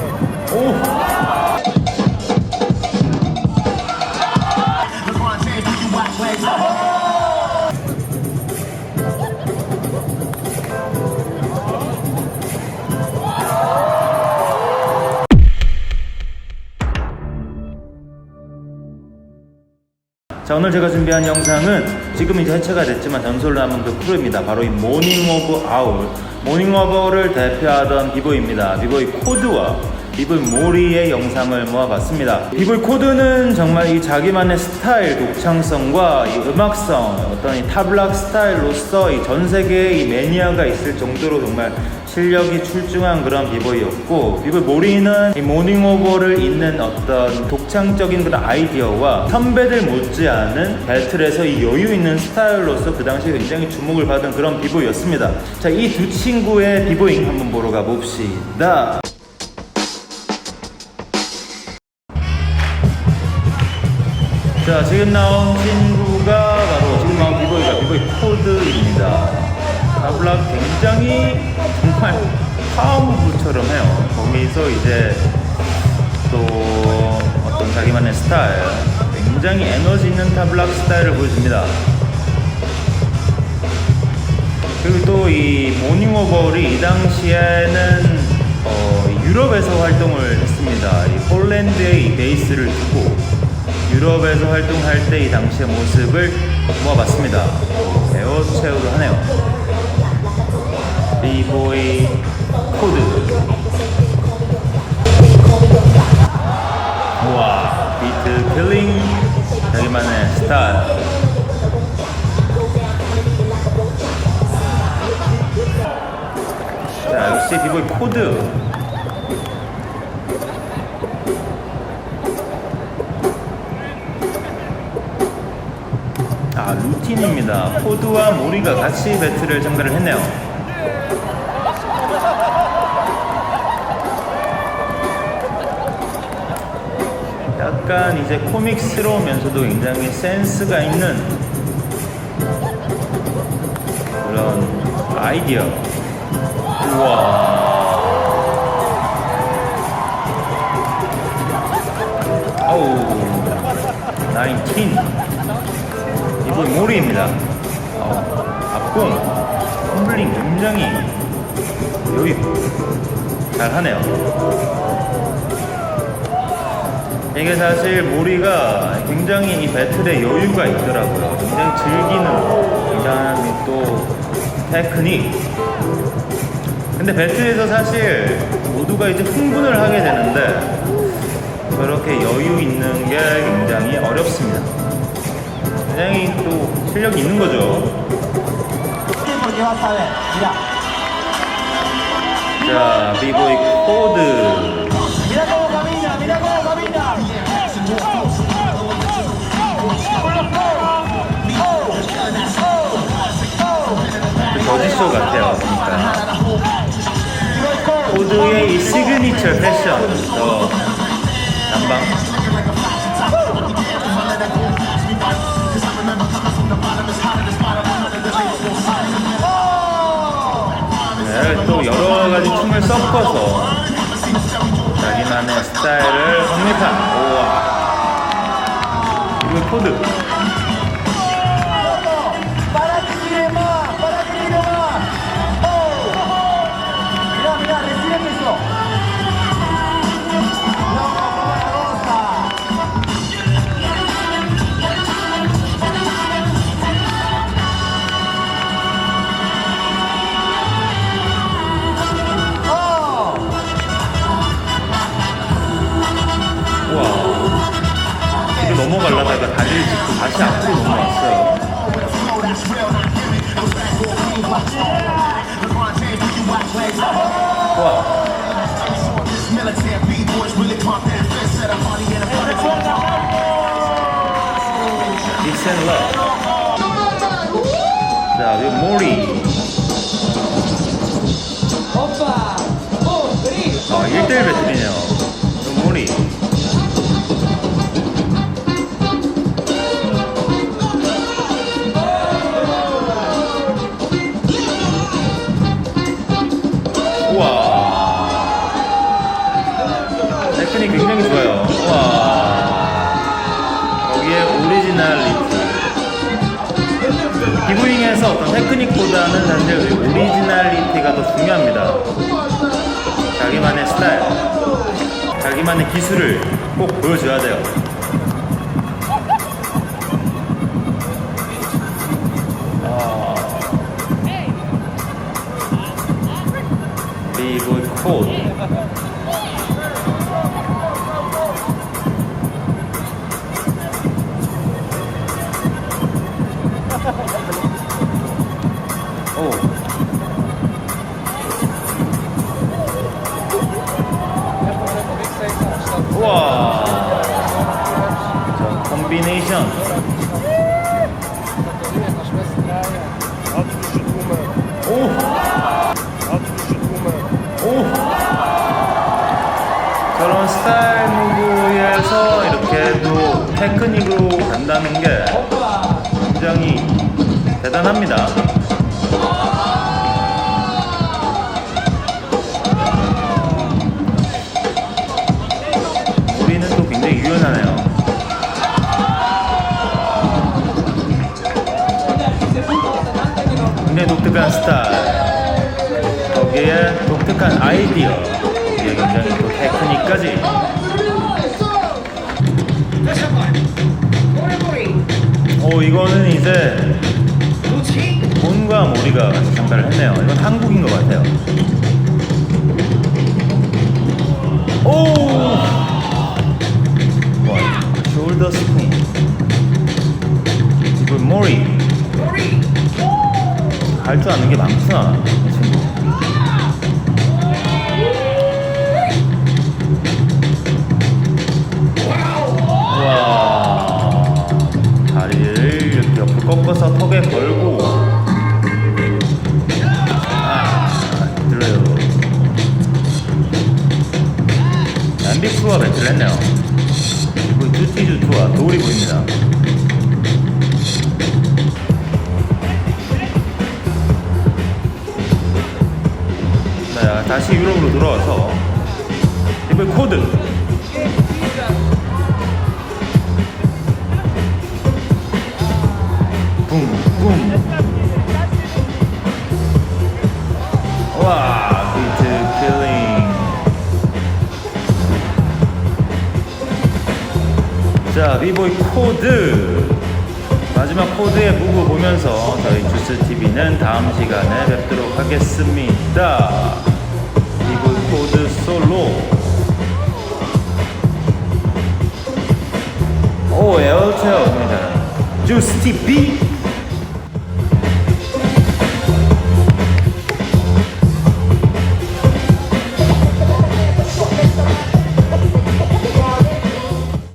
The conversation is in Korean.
Thank. 자 오늘 제가 준비한 영상은 지금 이제 해체가 됐지만 전설로 남은 그 크루입니다. 바로 이 모닝 오브 아울. 모닝 오브 아울을 대표하던 비보이입니다. 비보이 코드와 비보이 모리의 영상을 모아봤습니다. 비보이 코드는 정말 이 자기만의 스타일 독창성과 이 음악성 어떤 이 탑락 스타일로서 이 전 세계에 이 매니아가 있을 정도로 정말 실력이 출중한 그런 비보이였고 비보이 모리는 이 모닝 오버를 잇는 어떤 독창적인 그런 아이디어와 선배들 못지않은 벨틀에서 이 여유 있는 스타일로서 그 당시에 굉장히 주목을 받은 그런 비보이였습니다. 자 이 두 친구의 비보잉 한번 보러 가봅시다 자 지금 나온 친구가 바로 지금 나온 비보이가 비보이 코드입니다. 아블락 굉장히 정말 파워무브처럼 해요. 거기서 이제 또 어떤 자기만의 스타일 굉장히 에너지 있는 타블락 스타일을 보여줍니다. 그리고 또 이 모닝오버리 이 당시에는 어, 유럽에서 활동을 했습니다. 이 폴란드에 이 베이스를 두고 유럽에서 활동할 때 이 당시의 모습을 모아봤습니다. 에어 체어도 하네요. 비보이 코드. 우와, 비트 킬링, 자기만의 스타일. 자, 역시 비보이 코드. 아, 루틴입니다. 코드와 모리가 같이 배틀을 참가를 했네요. 약간 이제 코믹스러우면서도 굉장히 센스가 있는 그런 아이디어. 우와. 어우, 19. 이건 모리입니다. 어, 앞공, 텀블링 굉장히 여유 잘 하네요. 이게 사실 모리가 굉장히 이 배틀에 여유가 있더라고요. 굉장히 즐기는, 그다음에 또 테크닉, 근데 배틀에서 사실 모두가 이제 흥분을 하게 되는데 그렇게 여유 있는 게 굉장히 어렵습니다. 굉장히 또 실력이 있는 거죠. 자, 비보이 코드. 그 저지쇼 같아요, 보니까. 코드의 이 시그니처 패션. 저, 남방. 가지 춤을 섞어서 자기만의 스타일을 확립한 우와. 이거 코드 짚고 다시 앞으로 넘어왔어요 우와 Peace and love 자 그리고 모리 아 1대1 배틀이네요 그리고 모리 테크닉보다는 사실 오리지널리티가 더 중요합니다. 자기만의 스타일, 자기만의 기술을 꼭 보여줘야 돼요. 아. 비보이 우와. 자, 콤비네이션. 오. 오. 저런 스타일 무브에서 이렇게 또 테크닉으로 간다는 게 굉장히 대단합니다. 독특한 아이디어. 이게 굉장히 또 테크닉까지. 오, 이거는 이제 곤과 모리가 같이 참가를 했네요. 이건 한국인 것 같아요. 오! 와, 숄더 스핀. 이건 모리. 할줄 아는 게 많구나, 엠비프와 배틀을 했네요. 그리고 쭈티주 투와 도울이 보입니다. 자, 다시 유럽으로 돌아와서 이번 코드. 자, 비보이 코드. 마지막 코드의 무브 보면서 저희 주스TV는 다음 시간에 뵙도록 하겠습니다. 비보이 코드 솔로. 오, 에어체어 굉장히 잘하네. 주스TV.